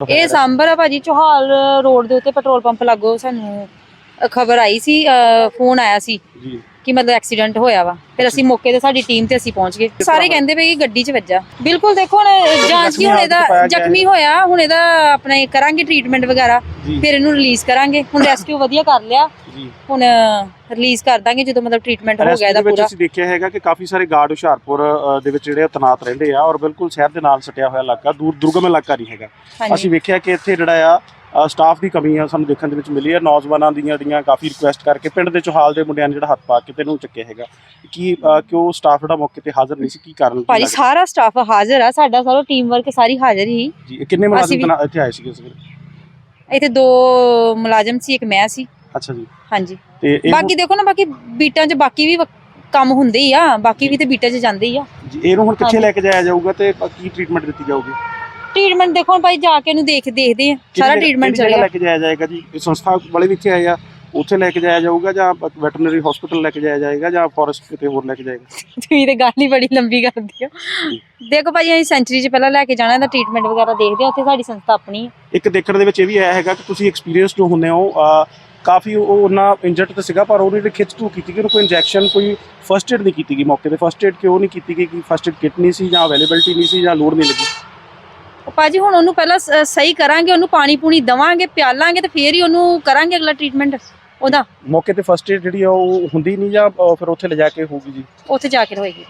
ਇਹ ਸਾਂਭਰ ਆ ਭਾਜੀ ਚੋਹਾਲ ਰੋਡ ਦੇ ਉੱਤੇ ਪੈਟਰੋਲ ਪੰਪ ਲੱਗੋ ਸਾਨੂੰ। ਖਬਰ ਆਈ ਸੀ ਫੋਨ ਆਇਆ ਸੀ ਜੀ। ਕਿ ਮਤਲਬ ਐਕਸੀਡੈਂਟ ਹੋਇਆ ਵਾ। ਫਿਰ ਅਸੀਂ ਮੌਕੇ ਤੇ ਸਾਡੀ ਟੀਮ ਤੇ ਅਸੀਂ ਪਹੁੰਚ ਗਏ। ਸਾਰੇ ਕਹਿੰਦੇ ਪਏ ਕਿ ਗੱਡੀ 'ਚ ਵੱਜਾ। ਬਿਲਕੁਲ ਦੇਖੋ ਹੁਣ ਜਾਂਚ ਕੀ ਹੁਣ ਇਹਦਾ ਜ਼ਖਮੀ ਹੋਇਆ ਹੁਣ ਇਹਦਾ ਆਪਣਾ ਕਰਾਂਗੇ ਟ੍ਰੀਟਮੈਂਟ ਵਗੈਰਾ। ਫਿਰ ਇਹਨੂੰ ਰਿਲੀਜ਼ ਕਰਾਂਗੇ। ਹੁਣ ਰੈਸਕਿਊ ਵਧੀਆ ਕਰ ਲਿਆ। ਹੁਣ ਰਿਲੀਜ਼ ਕਰ ਦਾਂਗੇ ਜਦੋਂ ਮਤਲਬ ਟ੍ਰੀਟਮੈਂਟ ਹੋ ਗਿਆ ਇਹਦਾ ਪੂਰਾ। ਅਸੀਂ ਦੇਖਿਆ ਹੈਗਾ ਕਿ ਕਾਫੀ ਸਾਰੇ ਗਾਰਡ ਹੁਸ਼ਿਆਰਪੁਰ ਦੇ ਵਿੱਚ ਜਿਹੜੇ ਤੈਨਾਤ ਰਹਿੰਦੇ ਆ ਔਰ ਬਿਲਕੁਲ ਸ਼ਹਿਰ ਦੇ ਨਾਲ ਸਟਿਆ ਹੋਇਆ ਇਲਾਕਾ ਦੂਰ ਦੁਰਗਮ ਇਲਾਕਾ ਨਹੀਂ ਹੈਗਾ। ਅਸੀਂ ਵੇਖਿਆ ਕਿ ਇੱਥੇ ਜਿਹੜਾ ਆ ਸਟਾਫ ਦੀ ਕਮੀ ਆ ਸਾਨੂੰ ਦੇਖਣ ਦੇ ਵਿੱਚ ਮਿਲੀ ਆ। ਨੌਜਵਾਨਾਂ ਦੀਆਂ ਦੀਆਂ ਕਾਫੀ ਰਿਕੁਐਸਟ ਕਰਕੇ ਪਿੰਡ ਦੇ ਚੋਹਾਲ ਦੇ ਮੁੰਡਿਆਂ ਨੇ ਜਿਹੜਾ ਹੱਥ ਪਾ ਕੇ ਤੈਨੂੰ ਚੱਕਿਆ ਹੈਗਾ। ਕੀ ਕਿਉਂ ਸਟਾਫ ਜਿਹੜਾ ਮੌਕੇ ਤੇ ਹਾਜ਼ਰ ਨਹੀਂ ਸੀ? ਕੀ ਕਾਰਨ ਭਾਜੀ? ਸਾਰਾ ਸਟਾਫ ਹਾਜ਼ਰ ਆ। ਸਾਡਾ ਸਾਰਾ ਟੀਮ ਵਰਕ ਸਾਰੀ ਹਾਜ਼ਰ ਹੀ। ਜੀ ਕਿੰਨੇ ਮੁਲਾਜ਼ਮ ਇੱਥੇ ਆਏ ਸੀਗੇ ਵੇਲੇ? ਇੱਥੇ ਦੋ ਮੁਲਾਜ਼ਮ ਸੀ ਇੱਕ ਮੈਂ ਸੀ। ਅੱਛਾ ਜੀ। ਹਾਂਜੀ। ਤੇ ਬਾਕੀ ਦੇਖੋ ਨਾ ਬਾਕੀ ਬੀਟਾਂ 'ਚ ਬਾਕੀ ਵੀ ਕੰਮ ਹੁੰਦੇ ਹੀ ਆ। ਬਾਕੀ ਵੀ ਤੇ ਬੀਟਾਂ 'ਚ ਜਾਂਦੇ ਹੀ ਆ। ਜੀ, ਇਹਨੂੰ ਹੁਣ ਕਿੱਥੇ। ਲੈ ਕੇ ਜਾਇਆ ਜਾਊਗਾ ਤੇ ਕੀ ਟ੍ਰੀਟਮੈਂਟ ਦਿੱਤੀ ਜਾਊਗੀ? ਟ੍ਰੀਟਮੈਂਟ ਦੇਖੋ ਹੁਣ ਭਾਈ ਜਾ ਕੇ ਇਹਨੂੰ ਦੇਖ ਦੇਖਦੇ ਆ। ਸਾਰਾ ਟ੍ਰੀਟਮੈਂਟ ਜਗ੍ਹਾ ਚੱਲਿਆ ਲੈ ਕੇ ਜਾਇਆ ਜਾਏਗਾ ਜੀ? ਇਹ ਸੰਸਥਾ ਵਾਲੇ ਵੀ ਇੱਥੇ ਆਏ ਆ। ਉੱਥੇ ਲੈ ਕੇ ਜਾਇਆ ਜਾਊਗਾ ਜਾਂ ਵੈਟਰਨਰੀ ਹਸਪੀਟਲ ਲੈ ਕੇ ਜਾਇਆ ਜਾਏਗਾ ਜਾਂ ਫੋਰੈਸਟ ਕਿਤੇ ਹੋਰ ਲੈ ਕੇ ਜਾਏਗਾ? ਤੁਸੀਂ ਤੇ ਗੱਲ ਹੀ ਬੜੀ ਲੰਬੀ ਕਰਦੀ ਆ ਦੇਖੋ ਭਾਈ ਅਸੀਂ ਸੈਂਚਰੀ 'ਚ ਪਹਿਲਾਂ ਲੈ ਕੇ ਜਾਣਾ ਇਹਦਾ ਟ੍ਰੀਟਮੈਂਟ ਵਗੈਰਾ ਦੇਖਦੇ ਆ। ਉੱਥੇ ਸਾਡੀ ਸੰਸਥਾ ਆਪਣੀ ਇੱਕ ਦੇਖਣ ਦੇ ਵਿੱਚ ਇਹ ਵੀ ਆਇਆ ਹੈਗਾ ਕਿ ਤੁਸੀਂ ਐਕਸਪੀਰੀਅੰਸ ਜੋ ਹੁੰਦੇ ਹੋ ਕਾਫੀ ਉਹ ਉਹਨਾਂ ਇੰਜਰਡ ਤਾਂ ਸੀਗਾ ਪਰ ਉਹਨੇ ਖਿੱਚ ਧੂ ਕੀਤੀ ਕਿ ਉਹਨੂੰ ਕੋਈ ਇੰਜੈਕਸ਼ਨ ਕੋਈ ਫਰਸਟ ਏਡ ਨਹੀਂ ਕੀਤੀ ਗਈ ਮੌਕੇ ਤੇ। ਫਰਸਟ ਏਡ ਕਿਉਂ ਨਹੀਂ ਕੀਤੀ ਗਈ? ਕਿ ਫਰਸਟ ਏਡ ਕਿਟ ਨਹੀਂ ਸੀ ਜਾਂ ਅਵੇਲੇਬਿਲਟੀ ਨਹੀਂ ਸੀ ਜਾਂ ਲੋੜ ਨਹੀਂ ਲੱਗੀ। ਭਾਜੀ ਹੁਣ ਉਹਨੂੰ ਪਹਿਲਾਂ ਸ- ਸਹੀ ਕਰਾਂਗੇ ਉਹਨੂੰ ਪਾਣੀ ਪੂਣੀ ਦਵਾਂਗੇ ਪਿਆਲਾਂਗੇ ਤੇ ਫੇਰ ਹੀ ਉਹਨੂੰ ਕਰਾਂਗੇ ਅਗਲਾ ਟ੍ਰੀਟਮੈਂਟ ਉਹਦਾ। ਮੌਕੇ ਤੇ ਫਰਸਟ ਏਡ ਜਿਹੜੀ ਆ ਉਹ ਹੁੰਦੀ ਨਹੀਂ ਜਾਂ ਫਿਰ ਉੱਥੇ ਲਿਜਾ ਕੇ ਹੋਊਗੀ ਜੀ? ਉੱਥੇ ਜਾ ਕੇ ਹੋਏਗੀ।